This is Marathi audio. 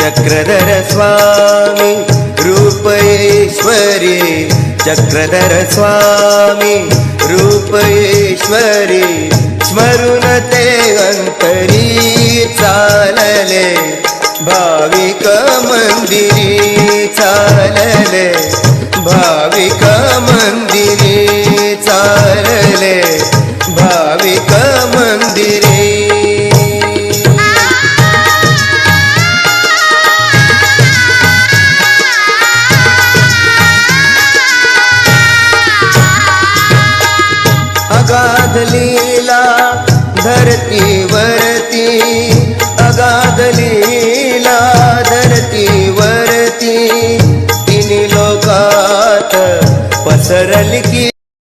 चक्रधर स्वामी रूपेश्वरी। चक्रधर स्वामी रूपेश्वरी। स्मरून ते अंतरी चालले भाविक मंदिरी चालले अगाध लीला धरतीवरती अगाध लीला धरतीवरती तिन्ही लोकात पसरली की